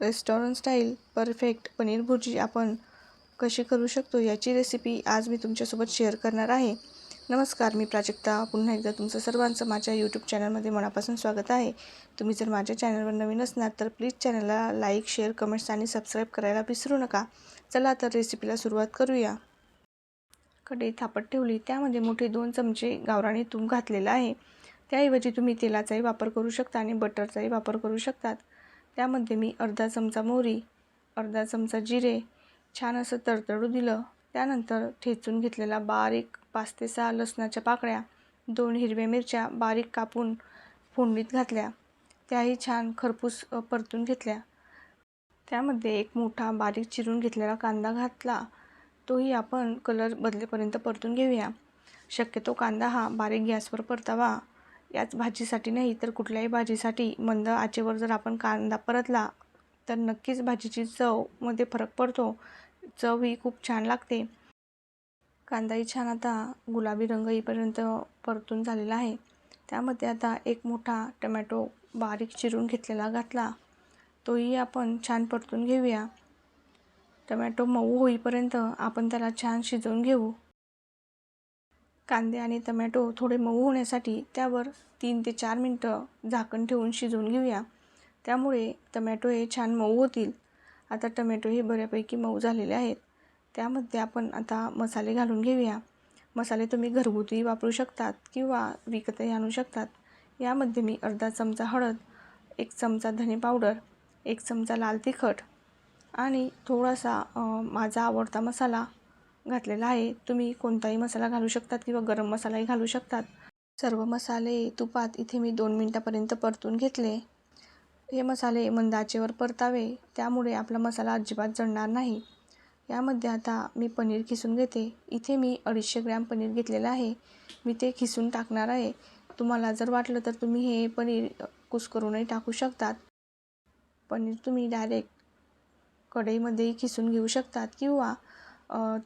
Restaurant style perfect paneer bhurji आपण कशी करू शकतो याची रेसिपी आज मी तुमच्यासोबत शेअर करणार आहे. नमस्कार मी प्राजक्ता. पुन्हा एकदा तुमचं सर्वांचं माझ्या यूट्यूब चॅनलमध्ये मनापासून स्वागत आहे. तुम्ही जर माझ्या चॅनलवर नवीन असणार तर प्लीज चॅनलला लाईक शेअर कमेंट्स आणि सबस्क्राईब करायला विसरू नका. चला तर रेसिपीला सुरुवात करूया. कडे थापट ठेवली. त्यामध्ये मोठे दोन चमचे गावराणी तूप घातलेलं आहे. त्याऐवजी तुम्ही तेलाचाही वापर करू शकता आणि बटरचाही वापर करू शकतात. त्यामध्ये मी अर्धा चमचा मोहरी अर्धा चमचा जिरे छान असं तडतडू दिलं. त्यानंतर ठेचून घेतलेला बारीक पाच ते सहा लसणाच्या पाकळ्या दोन हिरव्या मिरच्या बारीक कापून फोडणीत घातल्या. त्याही छान खरपूस परतून घेतल्या. त्यामध्ये एक मोठा बारीक चिरून घेतलेला कांदा घातला. तोही आपण कलर बदलेपर्यंत परतून घेऊया. शक्यतो कांदा हा बारीक गॅसवर परतावा. याच भाजीसाठी नाही तर कुठल्याही भाजीसाठी. मंद आचेवर जर आपण कांदा परतला तर नक्कीच भाजीची चवमध्ये फरक पडतो. चव ही खूप छान लागते. कांदाही छान आता गुलाबी रंग येईपर्यंत परतून झालेला आहे. त्यामध्ये आता एक मोठा टमॅटो बारीक चिरून घेतलेला घातला. तोही आपण छान परतून घेऊया. टमॅटो मऊ होईपर्यंत आपण त्याला छान शिजवून घेऊ. कांदे आणि टमॅटो थोडे मऊ होण्यासाठी त्यावर तीन ते चार मिनटं झाकण ठेवून शिजवून घेऊया. त्यामुळे टमॅटो हे छान मऊ होतील. आता टमॅटो हे बऱ्यापैकी मऊ झालेले आहेत. त्यामध्ये आपण आता मसाले घालून घेऊया. मसाले तुम्ही घरगुती वापरू शकतात किंवा विकतही आणू शकतात. यामध्ये मी अर्धा चमचा हळद एक चमचा धने पावडर एक चमचा लाल तिखट आणि थोडासा माझा आवडता मसाला घातलेला आहे. तुम्ही कोणताही मसाला घालू शकतात किंवा गरम मसालाही घालू शकतात. सर्व मसाले तुपात इथे मी दोन मिनटापर्यंत परतून घेतले. हे मसाले मंद आचेवर परतावे. त्यामुळे आपला मसाला अजिबात जळणार नाही. यामध्ये आता मी पनीर खिसून घेते. इथे मी अडीचशे ग्रॅम पनीर घेतलेलं आहे. मी ते खिसून टाकणार आहे. तुम्हाला जर वाटलं तर तुम्ही हे पनीर कुस्करूनही टाकू शकतात. पनीर तुम्ही डायरेक्ट कढईमध्येही खिसून घेऊ शकतात किंवा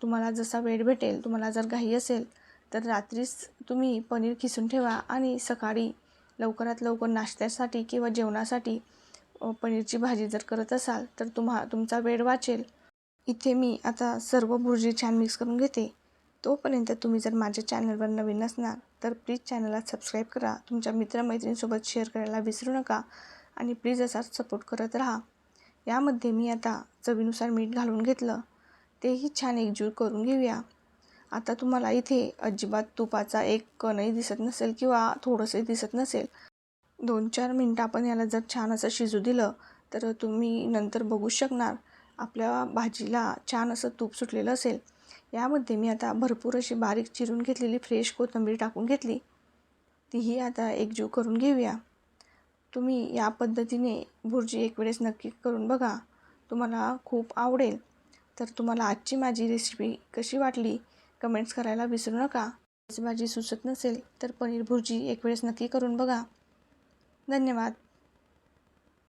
तुम्हाला जसा वेळ भेटेल तुम्हाला जर घाई असेल तर रात्रीच तुम्ही पनीर खिसून ठेवा आणि सकाळी लवकरात लवकर नाश्त्यासाठी किंवा जेवणासाठी पनीरची भाजी जर करत असाल तर तुम्हा तुमचा वेळ वाचेल. इथे मी आता सर्व भुर्जी छान मिक्स करून घेते. तोपर्यंत तुम्ही जर माझ्या चॅनलवर नवीन असणार तर प्लीज चॅनलला सबस्क्राईब करा. तुमच्या मित्रमैत्रिणींसोबत शेअर करायला विसरू नका आणि प्लीज असाच सपोर्ट करत राहा. यामध्ये मी आता चवीनुसार मीठ घालून घेतलं. तेही छान एकजीव करून घेऊया. आता तुम्हाला इथे अजिबात तुपाचा एक कणही दिसत नसेल किंवा थोडंसंही दिसत नसेल. दोन चार मिनटं आपण याला जर छान असं शिजू दिलं तर तुम्ही नंतर बघू शकणार आपल्या भाजीला छान असं तूप सुटलेलं असेल. यामध्ये मी आता भरपूर अशी बारीक चिरून घेतलेली फ्रेश कोथिंबीर टाकून घेतली. तीही आता एकजीव करून घेऊया. तुम्ही या पद्धतीने भुर्जी एक वेळेस नक्की करून बघा. तुम्हाला खूप आवडेल. तर तुम्हाला आजची माझी रेसिपी कशी वाटली कमेंट्स करायला विसरू नका. भाजी सुचत नसेल तर पनीर भुर्जी एक वेळेस नक्की करून बघा. धन्यवाद.